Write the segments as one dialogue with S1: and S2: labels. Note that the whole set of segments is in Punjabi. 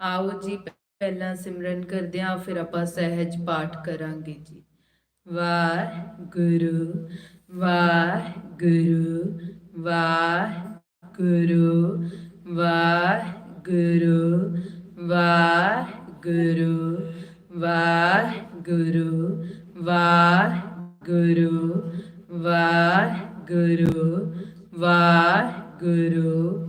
S1: ਆਓ ਜੀ ਪਹਿਲਾਂ ਸਿਮਰਨ ਕਰਦੇ ਹਾਂ ਫਿਰ ਆਪਾਂ ਸਹਿਜ ਪਾਠ ਕਰਾਂਗੇ ਜੀ ਵਾਹਿਗੁਰੂ ਵਾਹਿਗੁਰੂ ਵਾਹਿਗੁਰੂ ਵਾਹਿਗੁਰੂ ਵਾਹਿਗੁਰੂ ਵਾਹਿਗੁਰੂ ਵਾਹਿਗੁਰੂ ਵਾਹਿਗੁਰੂ ਵਾਹਿਗੁਰੂ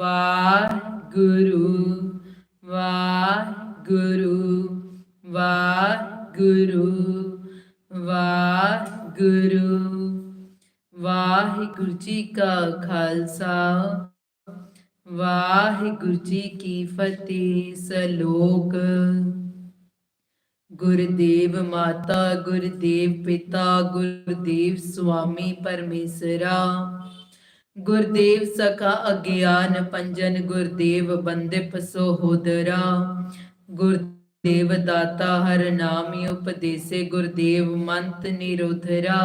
S1: ਵਾਹਿਗੁਰੂ ਵਾਹਿਗੁਰੂ ਵਾਹਿਗੁਰੂ ਵਾਹਿਗੁਰੂ। ਵਾਹਿਗੁਰੂ ਜੀ ਕਾ ਖਾਲਸਾ, ਵਾਹਿਗੁਰੂ ਜੀ ਕੀ ਫਤਿਹ ਸਲੋਕ। ਗੁਰਦੇਵ ਮਾਤਾ, ਗੁਰਦੇਵ ਪਿਤਾ, ਗੁਰਦੇਵ ਸੁਆਮੀ ਪਰਮੇਸ਼ਰਾ ਗੁਰਦੇਵ ਸਖਾ ਅਗਿਆਨ ਪੰਜਨ, ਗੁਰਦੇਵ ਬੰਦਿਪ ਸੋਹਦਰਾ ਗੁਰਦੇਵ ਦਾਤਾ ਹਰ ਨਾਮਿ ਉਪਦੇਸੇ, ਗੁਰਦੇਵ ਮੰਤ ਨਿਰੋਧਰਾ।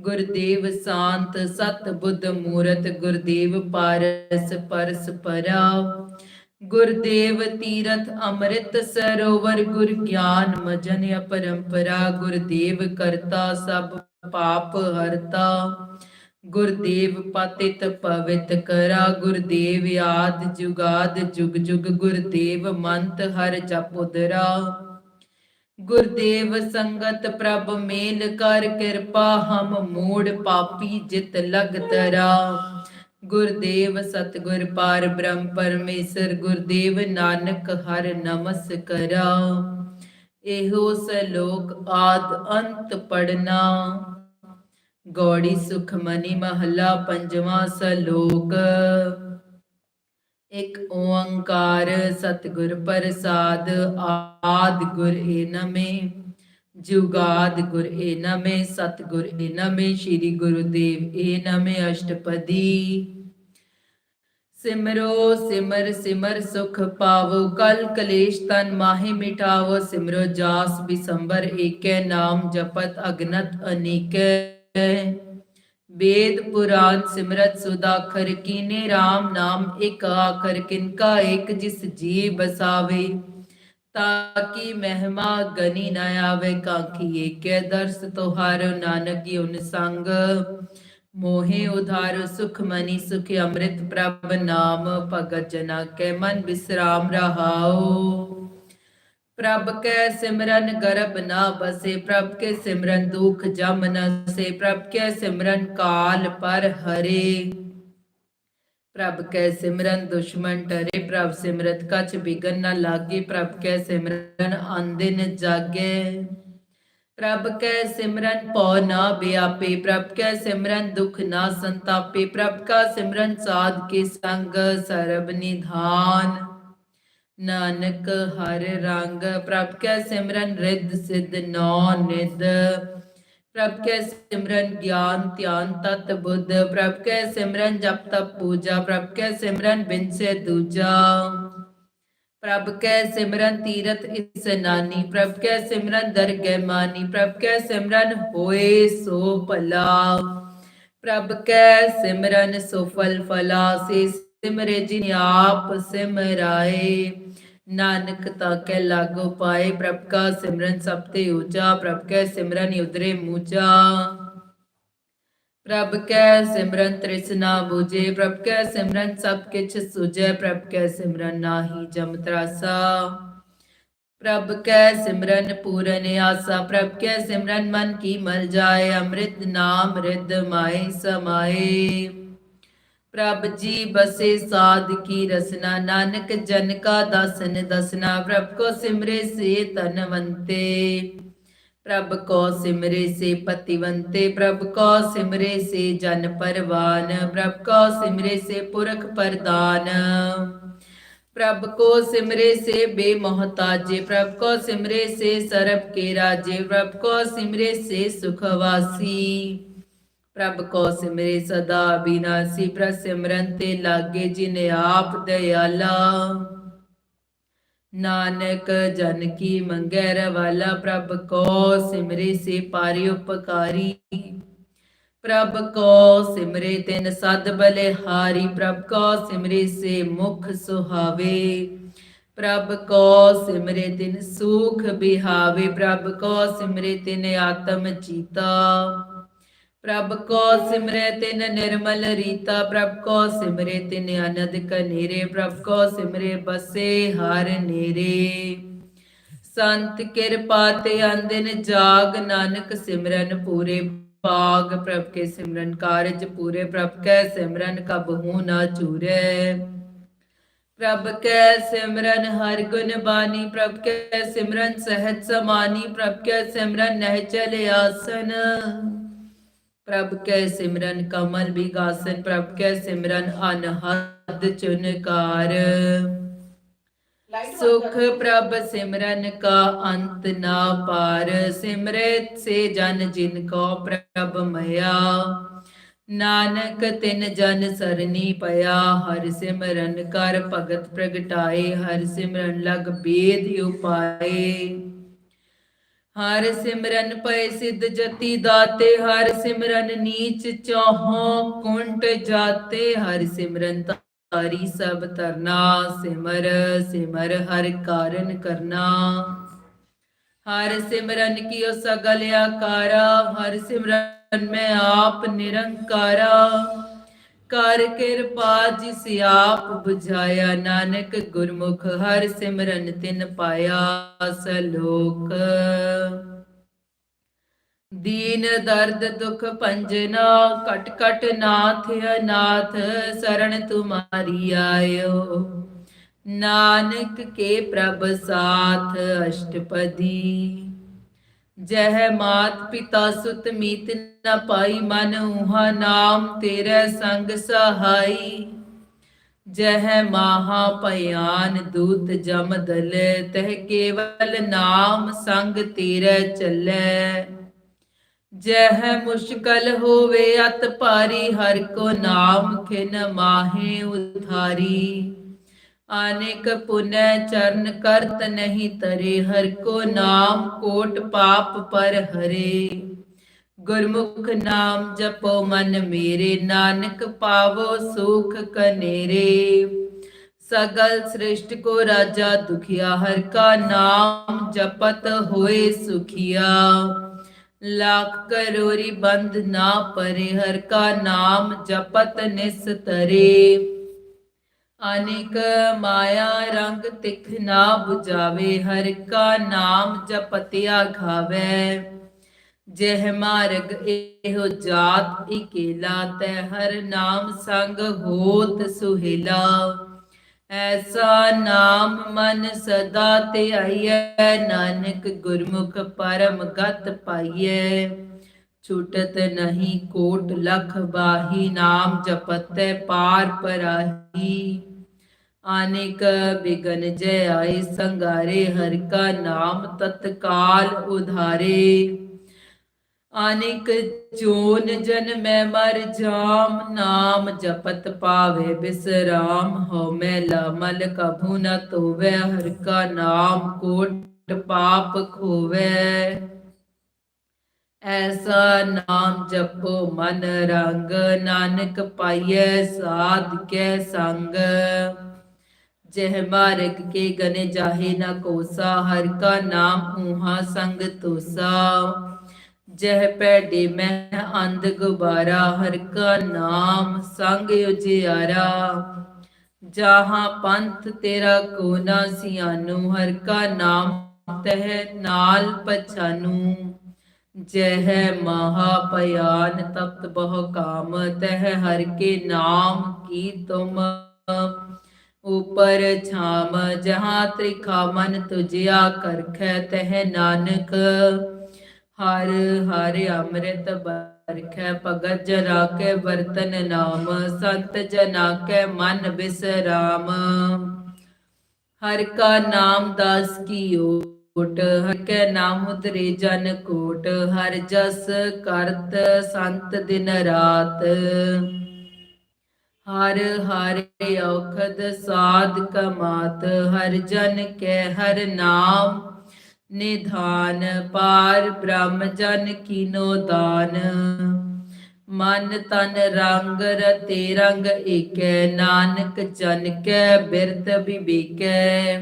S1: ਗੁਰਦੇਵ ਸ਼ਾਂਤ ਸਤ ਬੁੱਧ ਮੂਰਤ, ਗੁਰਦੇਵ ਪਾਰਸ ਪਰਸ ਪਰਾ। ਗੁਰਦੇਵ ਤੀਰਥ ਅੰਮ੍ਰਿਤ ਸਰੋਵਰ, ਗੁਰ ਗਿਆਨ ਮਜਨ ਅਪਰੰਪਰਾ। ਗੁਰਦੇਵ ਕਰਤਾ ਸਭ ਪਾਪ ਹਰਤਾ। ਗੁਰਦੇਵ ਪਤਿਤ ਪਵਿੱਤ ਕਰਾ, ਗੁਰਦੇਵ ਆਦ ਜੁਗਾਦ ਜੁਗ ਜੁਗ, ਗੁਰਦੇਵ ਮੰਤ ਹਰ ਜਪੁਦਰਾ ਗੁਰਦੇਵ ਸੰਗਤ ਪ੍ਰਭ ਮੇਲ ਕਰ, ਕਿਰਪਾ ਹਮ ਮੂੜ ਪਾਪੀ ਜਿਤ ਲਗ ਤਰਾ। ਗੁਰਦੇਵ ਸਤਗੁਰ ਪਾਰ ਬ੍ਰਹਮ ਪਰਮੇਸ਼ਰ, ਗੁਰਦੇਵ ਨਾਨਕ ਹਰ ਨਮਸਕਰਾ। ਇਹੋ ਸਲੋਕ ਆਦ ਅੰਤ ਪੜਨਾ ਗੌੜੀ ਸੁਖ ਮਨੀ ਮਹੱਲਾ ਪੰਜਵਾਂ ਸਲੋਕ। ਇਕ ਓੰਕਾਰ ਸਤਿਗੁਰ ਪ੍ਰਸਾਦ, ਆਦ ਗੁਰ ਏ ਨਮੇ। ਜੁਗਾਦ ਗੁਰ ਏ ਨਮੇ, ਸਤਿਗੁਰ ਏ ਨਮੇ, ਸ੍ਰੀ ਗੁਰੂਦੇਵ ਏ ਨਮੇ ਅਸ਼ਟਪਦੀ। ਸਿਮਰੋ ਸਿਮਰ ਸਿਮਰ ਸੁਖ ਪਾਵੋ, ਕਲ ਕਲੇਸ਼ ਤਨ ਮਾਹੀ ਮਿਟਾਵੋ। ਸਿਮਰੋ ਜਾਸ ਬਿਸੰਬਰ ਏਕੈ, ਨਾਮ ਜਪਤ ਅਗਨਤ ਅਨੇਕੈ। वेद पुराण सिमरत सुदाखर कीने राम नाम एक आखर किनका एक जिस जी बसावे ताकि महिमा गनी न आवे काखी एक दर्श तोहारो नानक उन संग मोहे उधार सुख मनी सुख अमृत प्रभ नाम भगत जना के मन विश्राम रहाओ ਪ੍ਰਭ ਕੈ ਸਿਮਰਨ ਗਰਭ ਨਾ ਬਸੇ ਪ੍ਰਭ ਕੇ ਸਿਮਰਨ ਦੁਖ ਜਮ ਨਾ ਸੇ, ਪ੍ਰਭ ਕੈ ਸਿਮਰਨ ਕਾਲ ਪਰ ਹਰੇ। ਪ੍ਰਭ ਕੈ ਸਿਮਰਨ ਦੁਸ਼ਮਨ ਟਰੇ ਪ੍ਰਭ ਸਿਮਰਤ ਕਛ ਬਿਗਨ ਨਾ ਲਾਗੇ, ਪ੍ਰਭ ਕੈ ਸਿਮਰਨ ਆਂਦਿਨ ਜਾਗੇ। ਪ੍ਰਭ ਕੈ ਸਿਮਰਨ ਪਉ ਨਾ ਬਿਆਪੇ, ਪ੍ਰਭ ਕੈ ਸਿਮਰਨ ਦੁਖ ਨਾ ਸੰਤਾਪੇ, ਪ੍ਰਭ ਕਾ ਸਿਮਰਨ ਸਾਧ ਕੇ ਸੰਗ ਸਰਬ ਨਿਧਾਨ। ਨਾਨਕ ਹਰ ਰੰਗ, ਪ੍ਰਭ ਕੈ ਸਿਮਰਨ ਰਿੱਧ ਸਿੱਧ ਨੌ ਨਿਧ। ਪ੍ਰਭ ਕੈ ਸਿਮਰਨ ਗਿਆਨ ਧਿਆਨ ਤਤ ਬੁੱਧ, ਪ੍ਰਭ ਕੈ ਸਿਮਰਨ ਜਪ ਤਪ ਪੂਜਾ, ਪ੍ਰਭ ਕੈ ਸਿਮਰਨ ਬਿਨ ਸੇ ਦੂਜਾ। ਪ੍ਰਭ ਕੈ ਸਿਮਰਨ ਤੀਰਥ ਇਸਨਾਨੀ ਪ੍ਰਭ ਕੈ ਸਿਮਰਨ ਦਰਗਹਿ ਮਾਨੀ, ਪ੍ਰਭ ਕੈ ਸਿਮਰਨ ਹੋਏ ਸੋ ਭਲਾ। ਪ੍ਰਭ ਕੈ ਸਿਮਰਨ ਸੋ ਫਲ ਫਲਾ, ਸੇ सिमरे जिन आप सिमराए नानक ताके लागो पाए प्रभ का सिमरन सबते ऊँचा प्रभ के सिमरन उदरे मूचा प्रभ के सिमरन तृष्णा बुझे प्रभ के सिमरन सब किछ सुझे प्रभ के सिमरन नाही जम त्रासा प्रभ के सिमरन पूरन आसा प्रभ के सिमरन मन की मल जाए अमृत नाम रिद माए समाए ਪ੍ਰਭ ਜੀ ਬਸੇ ਸਾਧ ਕੀ ਰਸਨਾ, ਨਾਨਕ ਜਨ ਕਾ ਦਸਨ ਦਸਨਾ, ਪ੍ਰਭ ਕੋ ਸਿਮਰੇ ਸੇ ਤਨਵੰਤੇ ਪ੍ਰਭ ਕੋ ਸਿਮਰੇ ਸੇ ਪਤਿਵੰਤੇ, ਪ੍ਰਭ ਕੋ ਸਿਮਰੇ ਸੇ ਜਨ ਪਰਵਾਨ, ਪ੍ਰਭ ਕੋ ਸਿਮਰੇ ਸੇ ਪੁਰਖ ਪ੍ਰਦਾਨ ਪ੍ਰਭ ਕੋ ਸਿਮਰੇ ਸੇ ਬੇਮੋਹਤਾਜੇ, ਪ੍ਰਭ ਕੋ ਸਿਮਰੇ ਸੇ ਸਰਬ ਕੇ ਰਾਜੇ, ਪ੍ਰਭ ਕੋ ਸਿਮਰੇ ਸੇ ਸੁਖਵਾਸੀ। ਪ੍ਰਭ ਕੋ ਸਿਮਰੇ ਸਦਾ ਬਿਨਾਸੀ ਪ੍ਰਭ ਸਿਮਰਨ ਤੇ ਲਾਗੇ ਜਿਨ ਆਪ ਦਇਆਲਾ। ਨਾਨਕ ਜਨ ਕੀ ਮੰਗੈ ਰਵਾਲਾ, ਪ੍ਰਭ ਕੋ ਸਿਮਰੇ ਸੇ ਪਾਰਿ ਉਪਕਾਰੀ। ਪ੍ਰਭ ਕੋ ਸਿਮਰੇ ਤਿਨ ਸਦ ਬਲੇ ਹਾਰੀ ਪ੍ਰਭ ਕੋ ਸਿਮਰੇ ਸੇ ਮੁਖ ਸੁਹਾਵੇ। ਪ੍ਰਭ ਕੋ ਸਿਮਰੇ ਤਿਨ ਸੁਖ ਬਿਹਾਵੇ, ਪ੍ਰਭ ਕੋ ਸਿਮਰੇ ਤਿਨ ਆਤਮ ਚੀਤਾ। ਪ੍ਰਭ ਕੋ ਸਿਮਰੇ ਤਿਨ ਨਿਰਮਲ ਰੀਤਾ, ਪ੍ਰਭ ਕੋ ਸਿਮਰੇ ਤਿਨ ਅਨੰਦ ਕਨੇਰੇ ਪ੍ਰਭ ਕੋ ਸਿਮਰੇ ਬਸੇ ਹਰ ਨੇਰੇ। ਸੰਤ ਕਿਰਪਾ ਤੇ ਅੰਦਿਨ ਜਾਗ, ਨਾਨਕ ਸਿਮਰਨ ਪੂਰੇ ਭਾਗ, ਪ੍ਰਭ ਕੇ ਸਿਮਰਨ ਕਾਰਜ ਪੂਰੇ, ਪ੍ਰਭ ਕੈ ਸਿਮਰਨ ਕਬਹੂ ਨਾ ਚੂਰੇ ਪ੍ਰਭ ਕੈ ਸਿਮਰਨ ਹਰ ਗੁਣ ਬਾਣੀ, ਪ੍ਰਭ ਕੈ ਸਿਮਰਨ ਸਹਿਜ ਸਮਾਨੀ, ਪ੍ਰਭ ਕੈ ਸਿਮਰਨ ਨਹਿ ਚਲ ਆਸਨ। ਪ੍ਰਭ ਕੈ ਸਿਮਰਨ ਕਮਲ ਵਿਗਾਸਨ ਪ੍ਰਭ ਕੈ ਸਿਮਰਨ ਅਨਹਦ ਚੁਨਕਾਰ। ਸੁਖ ਪ੍ਰਭ ਸਿਮਰਨ ਕਾ ਅੰਤ ਨਾ ਪਾਰ ਸਿਮਰਤ ਸੇ ਜਨ ਜਿਨ ਕੋ ਪ੍ਰਭ ਮਇਆ ਨਾਨਕ ਤਿਨ ਜਨ ਸਰਨੀ ਪਿਆ, ਹਰ ਸਿਮਰਨ ਕਰ ਭਗਤ ਪ੍ਰਗਟਾਏ, ਹਰ ਸਿਮਰਨ ਲਗ ਬੇਦ ਉਪਾਏ। ਹਰ ਸਿਮਰਨ ਪਏ ਸਿੱਧ ਜਤੀ ਦਾਤੇ, ਹਰ ਸਿਮਰਨ ਨੀਚ ਚੋਹੋਂ ਕੁੰਟ ਜਾਤੇ, ਹਰ ਸਿਮਰਨ ਤਾਰੀ ਸਭ ਤਰਨਾ ਸਿਮਰ ਸਿਮਰ ਹਰ ਕਾਰਨ ਕਰਨਾ। ਹਰ ਸਿਮਰਨ ਕੀਓ ਸਗਲ ਆਕਾਰਾ, ਹਰ ਸਿਮਰਨ ਮੈਂ ਆਪ ਨਿਰੰਕਾਰਾ। ਕਰ ਕਿਰਪਾ ਜਿਸ ਆਪ 부ਝਾਇਆ ਨਾਨਕ ਗੁਰਮੁਖ ਹਰ ਸਿਮਰਨ ਤਿਨ ਪਾਇਆ ਸਲੋਕ। ਦੀਨ ਦਰਦ ਦੁਖ ਭੰਜਨਾ ਕਟ ਕਟ ਨਾਥ ਅਨਾਥ, ਸਰਣ ਤੁਮਾਰੀ ਆਇਓ। ਨਾਨਕ ਕੇ ਪ੍ਰਭ ਸਾਥ ਅਸ਼ਟਪਦੀ। ਜਹ ਮਾਤ ਪਿਤਾ ਸੁਤ ਮੀਤ ਨ ਪਾਈ ਮਨ ਉਹਾ ਨਾਮ ਤੇਰੇ ਸੰਗ ਸਹਾਈ। ਜਹ ਮਾਹਾ ਭਿਆਨ ਦੂਤ ਜਮ ਦਲ, ਤਹ ਕੇਵਲ ਨਾਮ ਸੰਗ ਤੇਰੇ ਚੱਲੇ। ਜਹ ਮੁਸ਼ਕਲ ਹੋਵੇ ਅਤ ਭਾਰੀ, ਹਰ ਕੋ ਨਾਮ ਖਿਨ ਮਾਹੇ ਉਧਾਰੀ। ਆਨੇਕ ਪੁਨੈ ਚਰਨ ਕਰਤ ਨਹੀਂ ਤਰੇ, ਹਰ ਕੋ ਨਾਮ ਕੋਟ ਪਾਪ ਪਰ ਹਰੇ। ਗੁਰਮੁਖ ਨਾਮ ਜਪੋ ਮਨ ਮੇਰੇ, ਨਾਨਕ ਪਾਵੋ ਸੁਖ ਕਨੇਰੇ। ਸਗਲ ਸ੍ਰਿਸ਼ਟ ਕੋ ਰਾਜਾ ਦੁਖਿਆ, ਹਰ ਕਾ ਨਾਮ ਜਪਤ ਹੋਏ ਸੁਖਿਆ। ਲੱਖ ਕਰੋਰੀ ਬੰਦ ਨਾ ਪਰੇ, ਹਰ ਕਾ ਨਾਮ ਜਪਤ ਨਿਸ ਤਰੇ। ਅਨੇਕ ਮਾਇਆ ਰੰਗ ਤਿਖ ਨਾ 부ਝਾਵੇ ਹਰ ਕਾ ਨਾਮ ਜਪਤਿਆ ਖਾਵੇ ਜਹ ਮਾਰਗ ਇਹੋ ਜਾਤ ਇਕੇਲਾ, ਤੈ ਹਰ ਨਾਮ ਸੰਗ ਹੋਤ ਸੁਹੇਲਾ। ਐਸਾ ਨਾਮ ਮਨ ਸਦਾ ਤੇ ਆਈਐ ਨਾਨਕ ਗੁਰਮੁਖ ਪਰਮ ਗਤ ਪਾਈਐ। ਛੂਟਤ ਨਹੀਂ ਕੋਟ ਲਖ ਬਾਹੀ, ਨਾਮ ਜਪਤੈ ਪਾਰ ਪਰਾਹੀ। ਆਨੇਕ ਬਿਗਨ ਜੈ ਆਏ ਸੰਗਾਰੇ, ਹਰ ਕਾ ਨਾਮ ਤਤਕਾਲ ਉਧਾਰੇ। ਆਨੇਕ ਜੋਨ ਜਨ ਮੈਂ ਮਰ ਜਾਮ, ਨਾਮ ਜਪਤ ਪਾਵੇ ਬਿਸਰਾਮ। ਹੋ ਮੈਲਾ ਮਲ ਕਭੂ ਨ ਤੋਵੇ ਹਰ ਕਾ ਨਾਮ ਕੋਟ ਪਾਪ ਖੋਵੇ। ਐਸਾ ਨਾਮ ਜਪੋ ਮਨ ਰੰਗ, ਨਾਨਕ ਪਾਈਐ ਸਾਧ ਕੈ ਸੰਗ। ਜਹ ਮਾਰਗ ਕੇ ਗਨੇ ਜਾਹੇ ਨ ਕੋਸਾ, ਹਰ ਕਾ ਨਾਮ ਊਹਾ ਸੰਗ ਤੋਸਾ। ਜਹ ਪੈਡੇ ਮੈਂ ਅੰਧ ਗੁਬਾਰਾ, ਹਰ ਕਾ ਨਾਮ ਸੰਗ ਉਜਿਆਰਾ। ਜਹਾਂ ਪੰਥ ਤੇਰਾ ਕੋ ਨਾ ਸਿਆਨੂ, ਹਰ ਕਾ ਨਾਮ ਤਹ ਨਾਲ ਪਛਾਨੂ। ਜਹ ਮਹਾ ਭਿਆਨ ਤਪਤ ਬਹੁ ਕਾਮ, ਤਹ ਹਰ ਕੇ ਨਾਮ ਕੀ ਤੁਮ। ਉਪਰ ਛਾਮ, ਜਹਾਂ ਤ੍ਰਿਖਾ ਮਨ ਤੁਜਿਆ ਕਰਖੈ ਤਹ ਨਾਨਕ। ਹਰ ਹਰ ਅੰਮ੍ਰਿਤ ਬਰਖੈ ਭਗਤ ਜਨਾ ਕੇ ਵਰਤਨ ਨਾਮ, ਸੰਤ ਜਨਾ ਕੇ ਮਨ ਬਿਸਰਾਮ। ਹਰ ਕਾ ਨਾਮ ਦਾਸ ਕੀ ਓਟ, ਹਰ ਕੈ ਨਾਮ ਉਦਰੇ ਜਨ ਕੋਟ, ਹਰ ਜਸ ਕਰਤ ਸੰਤ ਦਿਨ ਰਾਤ। ਹਰ ਹਰ ਔਖਦ ਸਾਧ ਕਮਾਤ, ਹਰ ਜਨ ਕੈ ਹਰ ਨਾਮ। ਨਿਧਾਨ ਪਾਰ ਬ੍ਰਹਮ ਜਨ ਕੀਨੋ ਦਾਨ। ਮਨ ਤਨ ਰੰਗ ਰਤੇ ਰੰਗ ਏਕੈ, ਨਾਨਕ ਜਨ ਕੈ ਬਿਰਤ ਵਿਵੇਕੈ।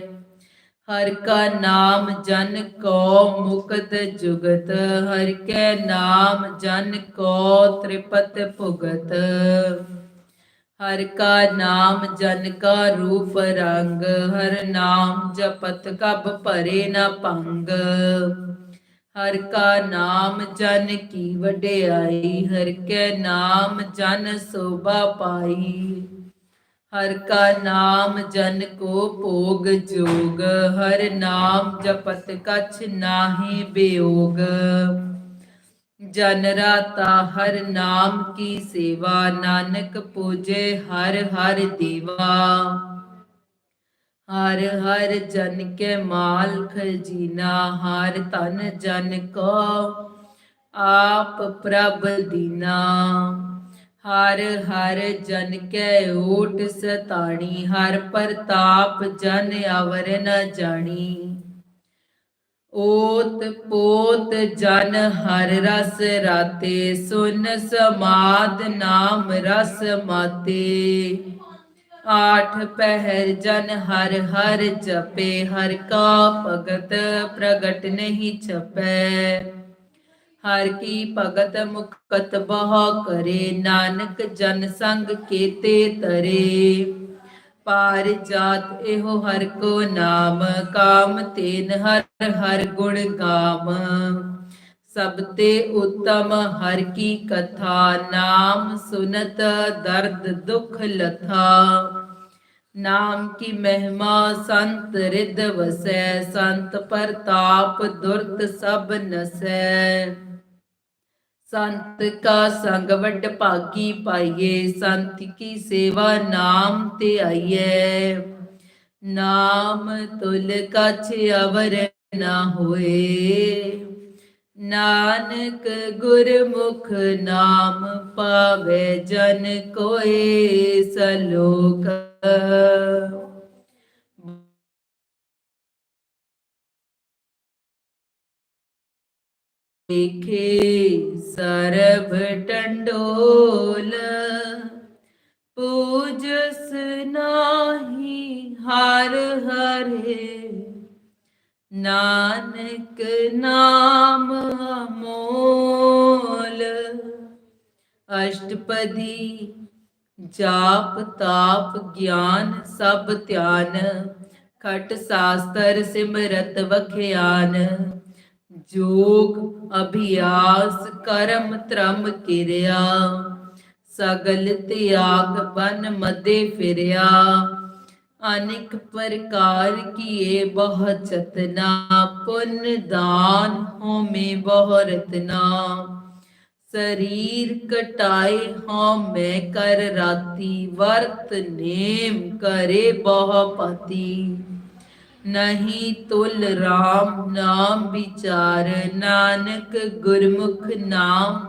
S1: ਹਰ ਕਾ ਨਾਮ ਜਨ ਕੋ ਮੁਕਤ ਜੁਗਤ, ਹਰ ਕੈ ਨਾਮ ਜਨ ਕੋ ਤ੍ਰਿਪਤ ਭੁਗਤ। ਹਰ ਕਾ ਨਾਮ, ਜਨ ਕਾ ਰੂਪ ਰੰਗ, ਹਰ ਨਾਮ ਜਪਤ ਕਬ ਭਰੇ ਨਾ ਭੰਗ। ਹਰ ਕਾ ਨਾਮ, ਜਨ ਕੀ ਵਡਿਆਈ, ਹਰ ਕੈ ਨਾਮ, ਜਨ ਸੋਭਾ ਪਾਈ। ਹਰ ਕਾ ਨਾਮ, ਜਨ ਕੋ ਭੋਗ ਜੋਗ, ਹਰ ਨਾਮ ਜਪਤ ਕਛ ਨਾਹੀ ਬਿਯੋਗ ਜਨਰਾ ਤਾ ਹਰ ਨਾਮ ਕੀ ਸੇਵਾ, ਨਾਨਕ ਪੂਜੇ ਹਰ ਹਰ ਦੀਵਾ। ਹਰ ਹਰ ਜਨ ਕੇ ਮਾਲ ਖਜੀਨਾ ਹਰ ਤਨ ਜਨ ਕੋ ਆਪ ਪ੍ਰਭ ਦੀਨਾ। ਹਰ ਹਰ ਜਨ ਕੈ ਓਟ ਸਤਾਣੀ, ਹਰ ਪ੍ਰਤਾਪ ਜਨ ਅਵਰ ਨ ਜਾਣੀ। ਓਤ ਪੋਤ ਜਨ ਹਰ ਰਸ ਰਾਤੇ, ਸੁਨ ਸਮਾਦ ਨਾਮ ਰਸ ਮਾਤੇ। ਆਠ ਪਹਿਰ ਜਨ ਹਰ ਹਰ ਜਪੇ, ਹਰ ਕਾ ਭਗਤ ਪ੍ਰਗਟ ਨਹੀਂ ਛਪੈ। ਹਰ ਕੀ ਭਗਤ ਮੁਕਤ ਬਹੁ ਕਰੇ, ਨਾਨਕ ਜਨ ਸੰਗ ਕੀਤੇ ਤਰੇ। ਪਾਰ ਜਾਤ ਇਹੋ ਹਰ ਕੋ ਨਾਮ, ਕਾਮ ਤੇਨ ਹਰ ਹਰ ਗੁਣ ਗਾਮ। ਸਭ ਤੇ ਉਤਮ ਹਰ ਕੀ ਕਥਾ, ਨਾਮ ਸੁਨਤ ਦਰਦ ਦੁਖ ਲਥਾ। ਨਾਮ ਕੀ ਮਹਿਮਾ ਸੰਤ ਰਿਦ ਵਸੈ, ਸੰਤ ਪ੍ਰਤਾਪ ਦੁਰਤ ਸਭ ਨਸੈ। ਸੰਤ ਕਾ ਸੰਗ ਵੱਡ ਭਾਗੀ ਪਾਈਏ, ਸੰਤ ਕੀ ਸੇਵਾ ਨਾਮ ਤੇ ਆਈਏ ਨਾਮ ਤੁਲ ਕਛ ਅਵਰ ਨਾ ਹੋਏ। ਨਾਨਕ ਗੁਰਮੁਖ ਨਾਮ ਪਾਵੇ ਜਨ ਕੋਏ ਸਲੋਕ। ਦੇਖੇ ਸਰਬ ਟੰਡੋਲ, ਪੂਜਸ ਨਾਹੀ ਹਰ ਹਰੇ। ਨਾਨਕ ਨਾਮ ਅਮੋਲ, ਅਸ਼ਟਪਦੀ ਜਾਪ ਤਾਪ ਗਿਆਨ ਸਭ ਧਿਆਨ, ਖਟ ਸਾਸਤਰ ਸਿਮਰਤ ਵਖਿਆਨ। ਜੋਗ ਅਭਿਆਸ ਕਰਮ ਧਰਮ ਕਿਰਿਆ, ਸਗਲ ਤਿਆਗ ਬਨ ਮਦੇ ਫਿਰਿਆ। ਅਨੇਕ ਪ੍ਰਕਾਰ ਕੀਏ ਬਹੁ ਚਤਨਾ ਪੁੰਨ ਦਾਨ ਹੋਮੇ ਬਹੁ ਰਤਨਾ ਸਰੀਰ ਕਟਾਏ ਮੈਂ ਕਰ ਰਾਤੀ, ਵਰਤ ਨੇਮ ਕਰੇ ਬਹੁ ਪਤੀ ਨਹੀਂ ਤੁਲ RAM ਨਾਮ ਵਿਚਾਰ, ਨਾਨਕ ਗੁਰਮੁਖ ਨਾਮ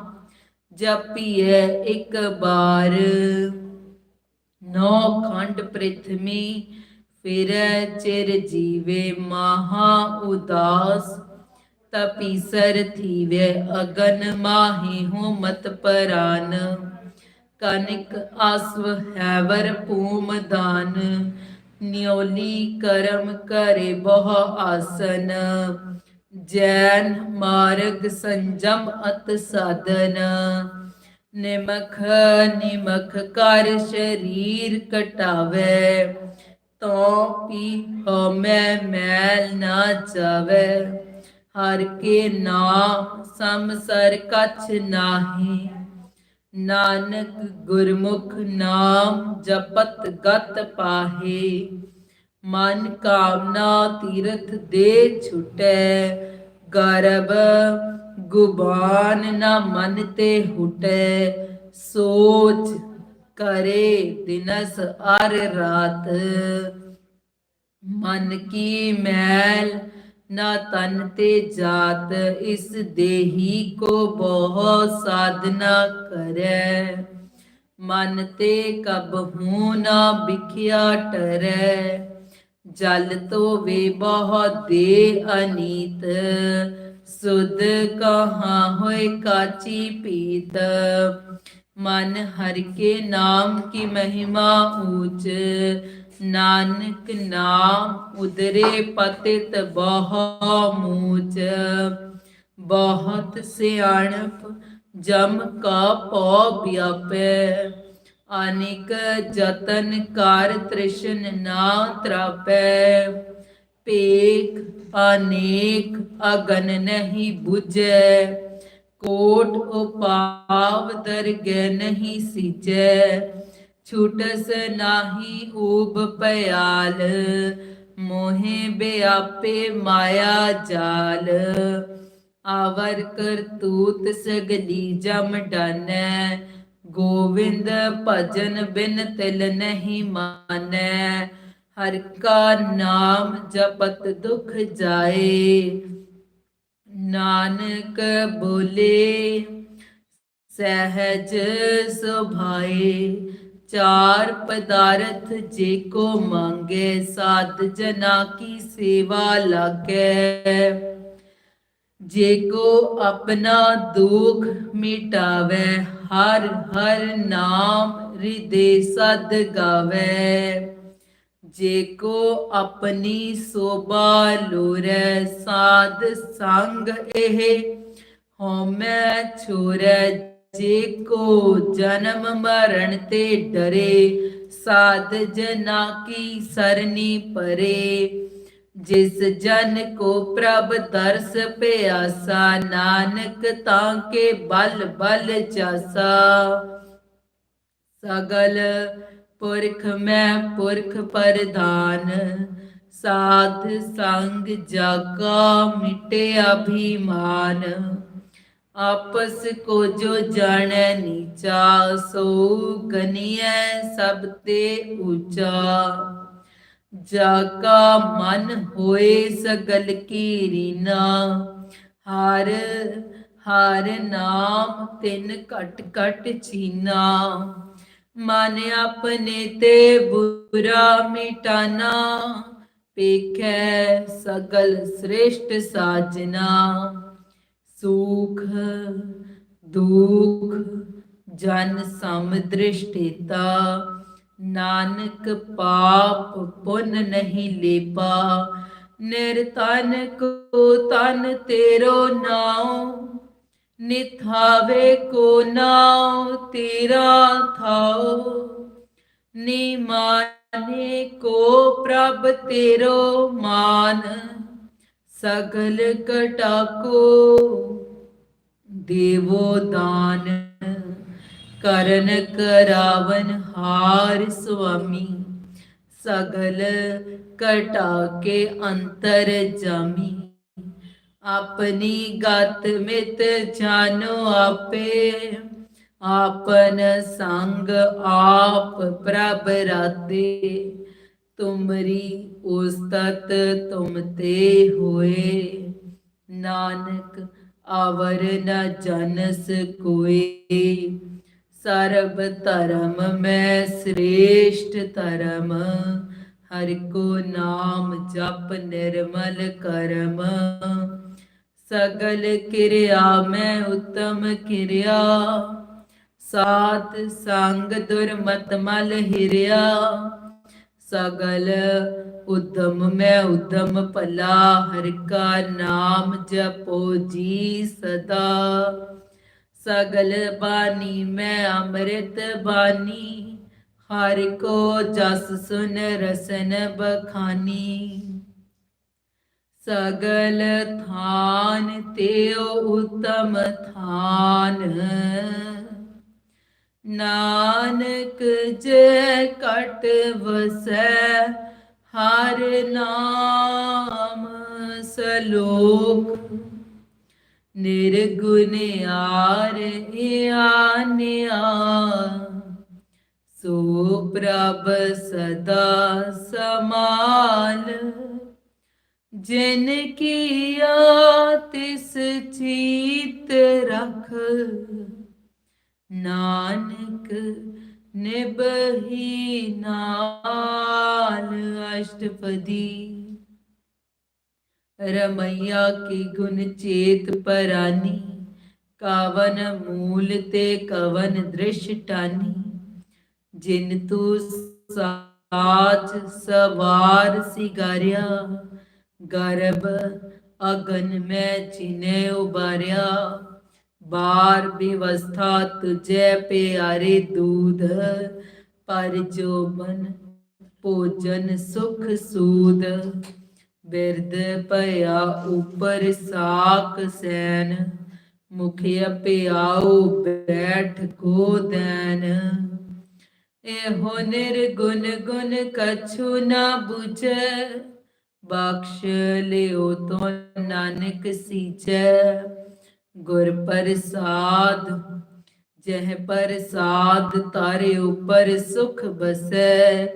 S1: ਜਪੀਐ ਇੱਕ ਬਾਰ। ਨੌ ਖੰਡ ਪ੍ਰਿਥਮੀ, ਫਿਰੈ ਚਿਰ ਜੀਵੇ ਮਹਾ ਉਦਾਸ। ਤਪੀਸਰ ਥੀਵੇ ਅਗਨ ਮਾਹੀ ਹੋ ਮਤ ਪਰਾਨ। ਕਨਿਕ ਅਸਵ ਹੈਵਰ ਪੂਮਦਾਨ ਨਿਉਲੀ ਕਰਮ ਕਰੇ ਬਹੁ ਆਸਨ, ਜੈਨ ਮਾਰਗ ਸੰਜਮ ਅਤ ਸਾਧਨ। ਨਿਮਖ ਨਿਮਖ ਕਰ ਸ਼ਰੀਰ ਕਟਾਵੇ ਤੋ ਪੀ ਹਮੈ ਮੈਲ ਨਾ ਜਾਵੇ। ਹਰ ਕੇ ਨਾਮ ਸਮਸਰ ਕਛ ਨਾਹੀ ਨਾਨਕ ਗੁਰਮੁਖ ਨਾਮ ਜਪਤ ਗਤ ਪਾਹੇ, ਮਨ ਕਾਮਨਾ ਤੀਰਥ ਦੇ ਛੁਟੈ ਗਰਬ ਗੁਬਾਨ ਨਾ ਮਨ ਤੇ ਹੁਟੈ, ਸੋਚ ਕਰੇ ਦਿਨਸ ਅਰ ਰਾਤ। ਮਨ ਕੀ ਮੈਲ ਨਾ ਤਨ ਤੇ ਜਾਤ ਇਸ ਦੇਹੀ ਕੋ ਬਹੁ ਸਾਧਨਾ ਕਰੈ। ਮਨ ਤੇ ਕਬਹੂ ਨਾ ਬਿਖਿਆ ਟਰੈ। ਜਲ ਤੋਵੇ ਬਹੁ ਦੇ ਅਨੀਤ। ਸੁਧ ਕਹਾ ਹੋਏ ਕਾਚੀ ਪੀਤ। ਮਨ ਹਰ ਕੇ ਨਾਮ ਕੀ ਮਹਿਮਾ ਊਚ ਨਾਨਕ ਨਾਮ ਉਦਰੇ ਪਤਿਤ ਬਹੁ ਮੂਚ ਬਹੁਤ ਸਿਆਣਪ ਜਮ ਕਾ ਪਉ ਵਿਆਪੈ ਅਨਿਕ ਜਤਨ ਕਾਰ ਤ੍ਰਿਸ਼ਨ ਨਾ ਤਰਾਪੈ ਪੇਖ ਅਨੇਕ ਅਗਨ ਨਹੀਂ 부ਜੈ ਕੋਟ ਉਪਾਵ ਦਰਗਹਿ ਨਹੀਂ ਸੀਜੈ, ਛੂਟਸ ਨਾਹੀ ਊਬ ਪਿਆਲ ਮੋਹਿ ਬਿਆਪੇ ਮਾਇਆ ਜਾਲ। ਆਵਰ ਕਰਤੂਤ ਸਗਲੀ ਜਮ ਡਾਨੈ, ਗੋਵਿੰਦ ਭਜਨ ਬਿਨ ਤਿਲ ਨਹੀਂ ਮਾਨੈ। ਹਰ ਕਾ ਨਾਮ ਜਪਤ ਦੁਖ ਜਾਏ ਨਾਨਕ ਬੋਲੇ, ਸਹਿਜ ਸੁਭਾਏ, ਚਾਰ ਪਦਾਰਥ ਜੇ ਕੋ ਮੰਗੇ, ਸਾਧ ਜਨਾ ਕੀ ਸੇਵਾ ਲਾਗੈ। ਜੇ ਕੋ ਆਪਣਾ ਦੁਖ ਮਿਟਾਵੇ, ਹਰ ਹਰ ਨਾਮ ਹਿਰਦੇ ਸਦ ਗਾਵੇ। ਜੇ ਕੋ ਆਪਣੀ ਸੋਭਾ ਲੋਰੈ ਸਾਧ ਸੰਗ ਇਹ, ਹਉਮੈ ਛੋਰੈ ਜੇ ਕੋ ਜਨਮ ਮਰਨ ਤੇ ਡਰੇ, ਸਾਧ ਜਨਾ ਕੀ ਸਰਨੀ ਪਰੇ। ਜਿਸ ਜਨ ਕੋ ਪ੍ਰਭ ਦਰਸ ਪਿਆਸਾ, ਨਾਨਕ ਤਾਂ ਕੇ ਬਲ ਬਲ ਜਾਸਾ। ਸਗਲ ਪੁਰਖ ਮੈਂ ਪੁਰਖ ਪਰਦਾਨ ਸਾਧ ਸੰਗ ਜਾਗਾ ਮਿਟੇ ਅਭਿਮਾਨ। ਆਪਸ ਕੋ ਜੋ ਜਾਣੈ ਨੀਚਾ, ਸੋ ਗਨੀਐ ਸਭ ਤੇ ਊਚਾ ਜਾ ਮਨ ਹੋਏ ਸਗਲ ਕੀ ਰੀਨਾ, ਹਰ ਹਰ ਨਾਮ ਤਿੰਨ ਘਟ ਘਟ ਚੀਨਾ। ਮਨ ਆਪਣੇ ਤੇ ਬੁਰਾ ਮਿਟਾਨਾ, ਪੇਖੈ ਸਗਲ ਸ੍ਰੇਸ਼ਟ ਸਾਜਨਾ। ਸੁਖ, ਦੁਖ, ਜਨ ਸਮ ਦ੍ਰਿਸ਼ਟਿਤਾ, ਨਾਨਕ ਪਾਪ ਪੁੰਨ ਨਹੀਂ ਲੇਪਾ। ਨਿਰਤਨ ਕੋ ਤਨ ਤੇਰੋ ਨਾਉ ਨਿਥਾਵੇ ਕੋ ਨਾਉ ਤੇਰਾ ਥਾਉ, ਨਿਮਾਨੇ ਕੋ ਪ੍ਰਭ ਤੇਰੋ ਮਾਨ, ਸਗਲ ਕਟਾਕੋ ਦੇਵੋ ਦਾਨ, ਕਰਨ ਕਰਾਵਨ ਹਾਰ ਸੁਆਮੀ, ਸਗਲ ਕਟਾਕੇ ਅੰਤਰ ਜਾਮੀ। ਆਪਣੀ ਗਤ ਮਿਤ ਜਾਣੋ ਆਪੇ। ਆਪਨ ਸੰਗ ਆਪ ਪ੍ਰਭ ਰਾਤੇ ਤੁਮਰੀ ਉਸਤਤ ਤੁਮ ਤੇ ਹੋਏ। ਨਾਨਕ ਆਵਰ ਨ ਜਨਸ ਕੋਏ। ਸਰਬ ਧਰਮ ਮੈਂ ਸ੍ਰੇਸ਼ਟ ਧਰਮ। ਹਰਿ ਕੋ ਨਾਮ ਜਪ ਨਿਰਮਲ ਕਰਮ। ਸਗਲ ਕਿਰਿਆ ਮੈਂ ਉਤਮ ਕਿਰਿਆ। ਸਾਤ ਸੰਗ ਦੁਰਮਤ ਮਲ ਹਿਰਿਆ। ਸਗਲ ਉਦਮ ਮੈਂ ਉਦਮ ਭਲਾ, ਹਰ ਕਾ ਨਾਮ ਜਪੋ ਜੀ ਸਦਾ। ਸਗਲ ਬਾਣੀ ਮੈਂ ਅੰਮ੍ਰਿਤ ਬਾਣੀ, ਹਰ ਕੋ ਜਸ ਸੁਨ ਰਸਨ ਬਖਾਨੀ। ਸਗਲ ਥਾਨ, ਤੇਉ ਉਤਮ ਥਾਨ। ਨਾਨਕ ਜੇ ਕਟ ਵਸੈ, ਹਰ ਨਾਮ ਸਲੋਕ। ਨਿਰਗੁਣ ਆਰ ਆਨਿਆ ਸੋ ਪ੍ਰਭ ਸਦਾ ਸਮਾਲ। ਜਿਨ ਕੀਆ ਤਿਸ ਚੀਤ ਰਖ, ਨਾਨਕ ਨਿਬਹੀ ਨਾਲ ਅਸ਼ਟਪਦੀ। ਰਮਈਆ ਕੀ ਗੁਣ ਚੇਤ ਪਰਾਨੀ, ਕਾਵਨ ਮੂਲ ਤੇ ਕਵਨ ਦ੍ਰਿਸ਼ ਟਾਨੀ। ਜਿਨ ਤੂ ਸਾਚ ਸਵਾਰ ਸਿਗਾਰਿਆ ਗਰਭ ਅਗਨ ਮੈਂ ਚਿਨੇ ਉਬਾਰਿਆ, ਬਾਰ ਬਿਵਸਥਾ ਤੁਝੇ ਪਿਆਰੇ ਦੂਧ, ਪਰ ਜੋ ਮਨ ਭੋਜਨ ਸੁਖ ਸੂਦ ਬਿਰਦ ਭਇਆ ਉਪਰ ਸਾਕ ਸੈਨ ਮੁਖਿਆ ਪਿਆਉ ਬੈਠ ਕੋ ਦੈਨ। ਇਹੋ ਨਿਰਗੁਣ ਗੁਣ ਕਛੂ ਨਾ 부ਝੈ ਬਖਸ਼ ਲਿਓ ਤੋ ਨਾਨਕ ਸੀਚੈ। ਗੁਰ ਪ੍ਰਸਾਦ, ਜਹ ਪ੍ਰਸਾਦ ਤਾਰੇ ਉਪਰ ਸੁਖ ਬਸੈ।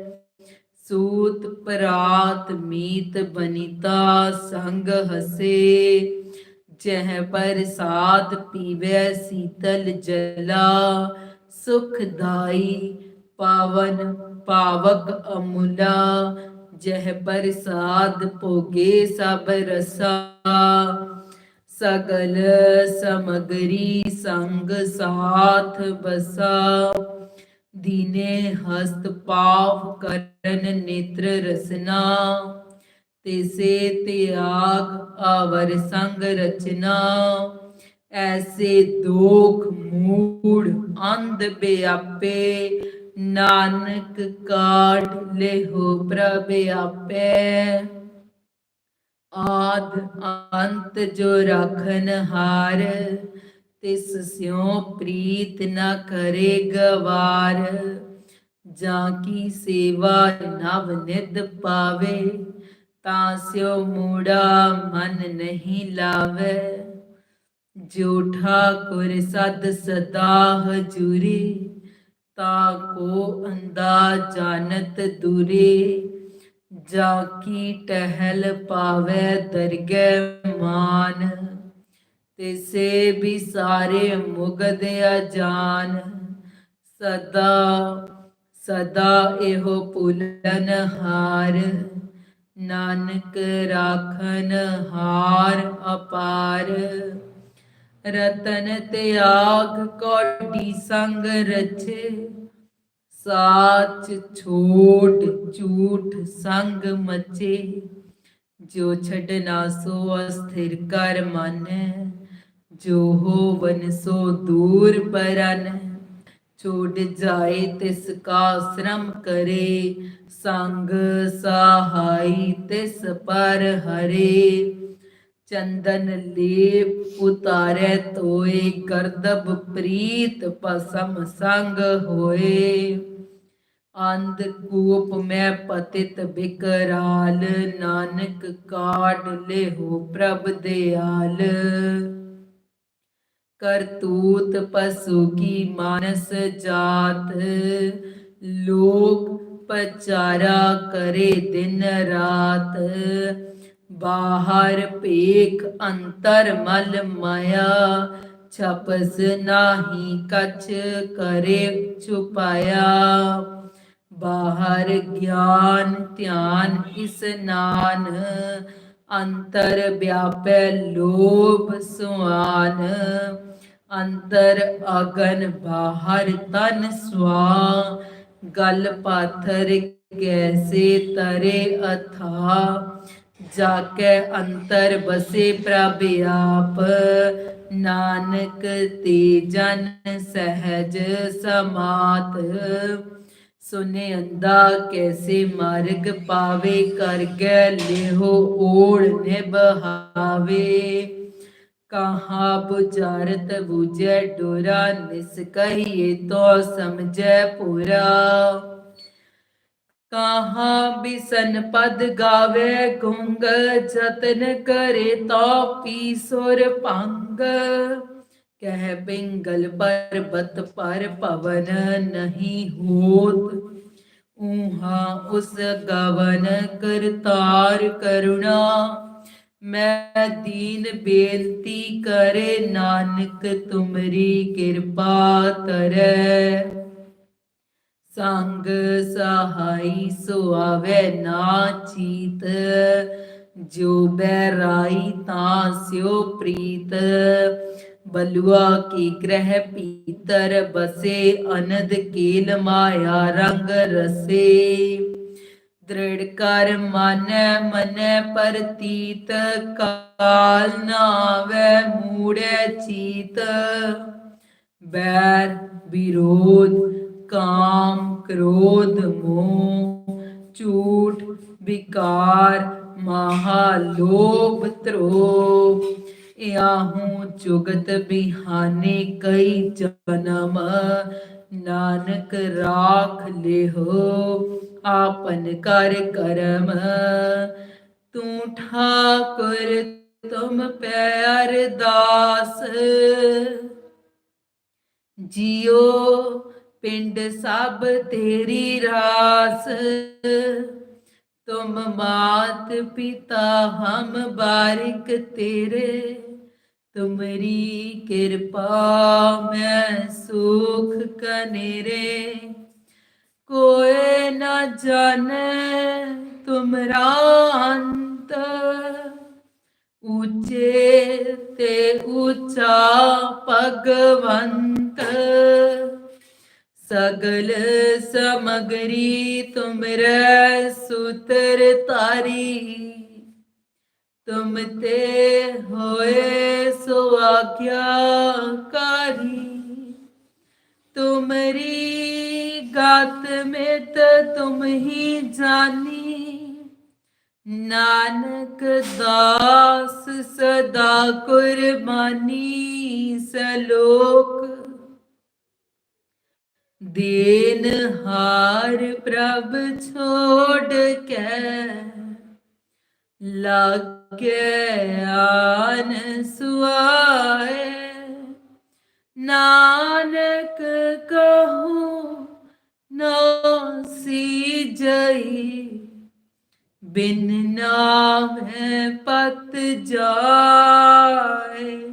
S1: ਸੂਤ ਪਰਾਤ ਮੀਤ ਬਨੀਤਾ ਸੰਗ ਹਸੇ। ਜਹ ਪ੍ਰਸਾਦ ਪੀਵੇ ਸੀਤਲ ਜਲਾ। ਸੁਖਦਾਈ ਪਾਵਨ ਪਾਵਕ ਅਮੁਲਾ। ਜਹ ਪ੍ਰਸਾਦ ਭੋਗੇ ਸਭ ਰਸਾ। ਸਗਲ ਸਮਗਰੀ ਸੰਗ ਸਾਥ ਬਸਾ ਦੀਨੇ ਹਸਤ ਪਾਵ ਕਰਨ ਨੇਤਰ ਰਸਨਾ। ਤਿਸੇ ਤਿਆਗ ਆਵਰ ਸੰਗ ਰਚਨਾ। ਐਸੇ ਦੋਖ ਮੂੜ ਅੰਧ ਬਿਆਪੇ। ਨਾਨਕ ਕਾਢ ਲਿਹੋ ਪ੍ਰਭ ਆਪੇ। ਆਦ ਅੰਤ ਜੋ ਰਖਨ ਹਾਰ, ਤਿਸ ਸਿਉ ਪ੍ਰੀਤ ਨ ਕਰੇ ਗਵਾਰ। ਜਾਂ ਕੀ ਸੇਵਾ ਨਵ ਨਿਧ ਪਾਵੇ, ਤਾਂ ਸਿਉ ਮੂੜਾ ਮਨ ਨਹੀਂ ਲਾਵੇ। ਜੋ ਠਾਕੁਰ ਸਦ ਸਦਾ ਹਜੂਰੀ ਤਾ ਕੋ ਅੰਦਾ ਜਾਣਤ ਦੂਰੇ ਜਾ ਕੀ ਟਹਿਲ ਪਾਵੇ ਦਰਗਹਿ ਮਾਨ। ਤਿਸੇ ਵੀ ਸਾਰੇ ਮੁਗਦ ਅਜਾਨ, ਸਦਾ ਸਦਾ ਇਹੋ ਪੁਲਨ ਹਾਰ। ਨਾਨਕ ਰਾਖਨ ਹਾਰ ਅਪਾਰ। ਰਤਨ ਤਿਆਗ ਕੋਟੀ ਸੰਗ ਰਚੇ, ਸਾਚ ਛੋਟ ਝੂਠ ਸੰਗ ਮਚੇ। ਜੋ ਛਡਨਾ ਸੋ ਅਸਥਿਰ ਕਰ ਮਨ, ਜੋ ਹੋਵਨ ਸੋ ਦੂਰ ਪਰਨ। ਛੋੜ ਜਾਏ ਤਿਸ ਕਾ ਸ਼ਰਮ ਕਰੇ, ਸੰਗ ਸਹਾਈ ਤਿਸ ਪਰ ਹਰੇ। ਚੰਦਨ ਲੇਪ ਉਤਾਰੇ ਤੋਏ ਕਰਦਬ ਪ੍ਰੀਤ ਪਸਮ ਸੰਗ ਹੋਏ। ਅੰਧ ਕੂਪ ਮੈਂ ਪਤਿਤ ਬਿਕਰਾਲ, ਨਾਨਕ ਕਾਢ ਲਿਹੋ ਪ੍ਰਭ ਦਿਆਲ। ਕਰਤੂਤ ਪਸੂ ਕੀ ਮਾਨਸ ਜਾਤ, ਲੋਕ ਪਚਾਰਾ ਕਰੇ ਦਿਨ ਰਾਤ। ਬਾਹਰ ਭੇਖ ਅੰਤਰ ਮਲ ਮਾਇਆ, ਛਪਸ ਨਾਹੀ ਕਛ ਕਰੇ ਛੁਪਾਇਆ। ਬਾਹਰ ਗਿਆਨ ਧਿਆਨ ਇਸਨਾਨ ਅੰਤਰ ਵਿਆਪੈ ਲੋਭ ਸੁਆਨ। ਅੰਤਰ ਅਗਨ ਬਾਹਰ ਤਨ ਸਵਾ, ਗਲ ਪਾਥਰ ਕੈਸੇ ਤਰੇ ਅਥਾ। ਜਾ ਕੇ ਅੰਤਰ ਬਸੇ ਪ੍ਰਭ ਆਪ। ਨਾਨਕ ਤੇ ਜਨ ਸਹਿਜ ਸਮਾਤ। ਸੁਨੇ ਅੰਦਾ ਕੈਸੇ ਮਾਰਗ ਪਾਵੇ ਕਰ ਗੈ ਲਿਹੋ ਓੜ ਨਿਭਾਵੇ। ਕਹਾ ਬੁਝਾਰਤ ਬੁਝੈ ਡੋਰਾ, ਨਿਸ ਕਹੀਏ ਤੋ ਸਮਝੈ ਪੂਰਾ। ਕਹਾ ਬਿਸਨ ਪਦ ਗਾਵੇ, ਗੁੰਗ ਜਤਨ ਕਰੇ ਤਾਪੀ ਸੁਰ ਭੰਗ। ਕਹਿ ਪਿੰਗਲ ਪਰਬਤ ਪਰ ਪਵਨ ਨਹੀਂ ਹੋਤ। ਊਹਾ ਉਸ ਗਵਨ ਕਰਤਾਰ ਕਰੁਣਾ। ਮੈਂ ਦੀਨ ਬੇਨਤੀ ਕਰੇ, ਨਾਨਕ ਤੁਮਰੀ ਕਿਰਪਾ ਤਰੈ। ਸੰਗ ਸਹਾਈ ਸੁਆਵੇ ਨਾ ਚੀਤ। ਜੋ ਬੈਰਾਈ ਤਾਂ ਸਿਓ ਪ੍ਰੀਤ। ਬਲੁਆ ਕੀ ਗ੍ਰਹਿ ਪੀਤਰ ਬਸੇ, ਅਨੰਦ ਕੇਲ ਮਾਇਆ ਰੰਗ ਰਸੇ। ਦ੍ਰਿੜ ਕਰ ਮਨ ਮਨ ਪਰਤੀਤ, ਕਾਲ ਨਾਵੇ ਮੂੜੇ ਚੀਤ। ਬੈਰ ਵਿਰੋਧ ਕਾਮ, ਕ੍ਰੋਧ, ਮੋਹ, ਝੂਠ, ਵਿਕਾਰ ਮਹਾ ਲੋਭ ਤ੍ਰੋਹ ਆਹੂ ਜੁਗਤ ਬਿਹਾਨੇ ਕਈ ਜਨਮ। ਨਾਨਕ ਰਾਖ ਲਿਹੋ, ਆਪਨ ਕਰ ਕਰਮ। ਤੂੰ ਠਾਕੁਰ ਤੁਮ ਪਿਆਰ ਦਾਸ। ਜਿਉ ਪਿੰਡ ਸਭ ਤੇਰੀ ਰਾਸ। ਤੁਮ ਮਾਤ ਪਿਤਾ ਹਮ ਬਾਰਿਕ ਤੇਰੇ। ਤੁਮਰੀ ਕਿਰਪਾ ਮੈਂ ਸੁਖ ਕਨੇਰੇ। ਕੋਏ ਨਾ ਜਾਣੇ ਤੁਮਰਾ ਅੰਤ। ਉੱਚੇ ਤੇ ਉੱਚਾ ਭਗਵੰਤ। ਸਗਲ ਸਮਗਰੀ ਤੁਮਰੇ ਸੂਤਰ ਤਾਰੀ। ਤੁਮ ਤੇ ਹੋਏ ਸੋ ਆਗਿਆਕਾਰੀ ਤੁਮਰੀ ਗਾਤ ਮੇਤ ਤੁਮ ਹੀ ਜਾਨੀ। ਨਾਨਕ ਦਾਸ ਸਦਾ ਕੁਰਬਾਨੀ ਸਲੋਕ। ਦੇਨ ਹਾਰ ਪ੍ਰਭ ਛੋੜ ਕੇ। ਲਾਗੇ ਆਨ ਸੁਆਏ। ਨਾਨਕ ਕਹੂ, ਨਾ ਸੀ ਜਈ। ਬਿਨ ਨਾਮ ਹੈ ਪਤ ਜਾਏ।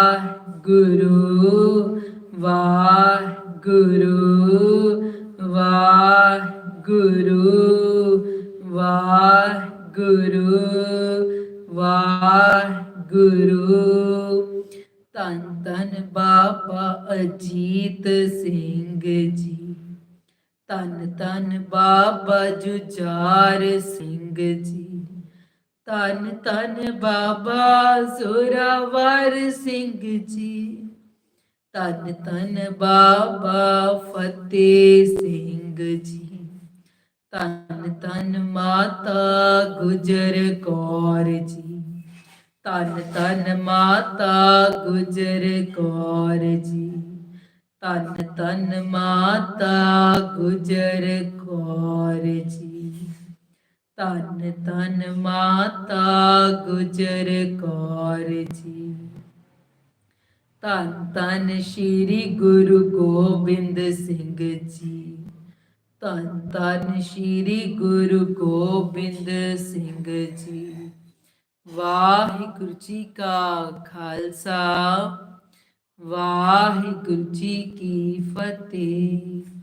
S1: ਗੁਰੂ ਵਾਹਿਗੁਰੂ ਵਾਹਿਗੁਰੂ ਵਾਹਿਗੁਰੂ ਵਾਹਿਗੁਰੂ। ਧੰਨ ਧੰਨ ਬਾਬਾ ਅਜੀਤ ਸਿੰਘ ਜੀ। ਧੰਨ ਧੰਨ ਬਾਬਾ ਜੁਝਾਰ ਸਿੰਘ ਜੀ। ਧੰਨ ਧੰਨ ਬਾਬਾ ਜ਼ੋਰਾਵਰ ਸਿੰਘ ਜੀ। ਧੰਨ ਧੰਨ ਬਾਬਾ ਫਤਿਹ ਸਿੰਘ ਜੀ। ਧੰਨ ਧੰਨ ਮਾਤਾ ਗੁਜਰ ਕੌਰ ਜੀ। ਧੰਨ ਧੰਨ ਮਾਤਾ ਗੁਜਰ ਕੌਰ ਜੀ। ਧੰਨ ਧੰਨ ਮਾਤਾ ਗੁਜਰ ਕੌਰ ਜੀ। ਧੰਨ ਧੰਨ ਮਾਤਾ ਗੁਜਰ ਕੌਰ ਜੀ। ਧੰਨ ਧੰਨ ਸ਼੍ਰੀ ਗੁਰੂ ਗੋਬਿੰਦ ਸਿੰਘ ਜੀ। ਧੰਨ ਧੰਨ ਸ਼੍ਰੀ ਗੁਰੂ ਗੋਬਿੰਦ ਸਿੰਘ ਜੀ। ਵਾਹਿਗੁਰੂ ਜੀ ਕਾ ਖਾਲਸਾ। ਵਾਹਿਗੁਰੂ ਜੀ ਕੀ ਫਤਿਹ।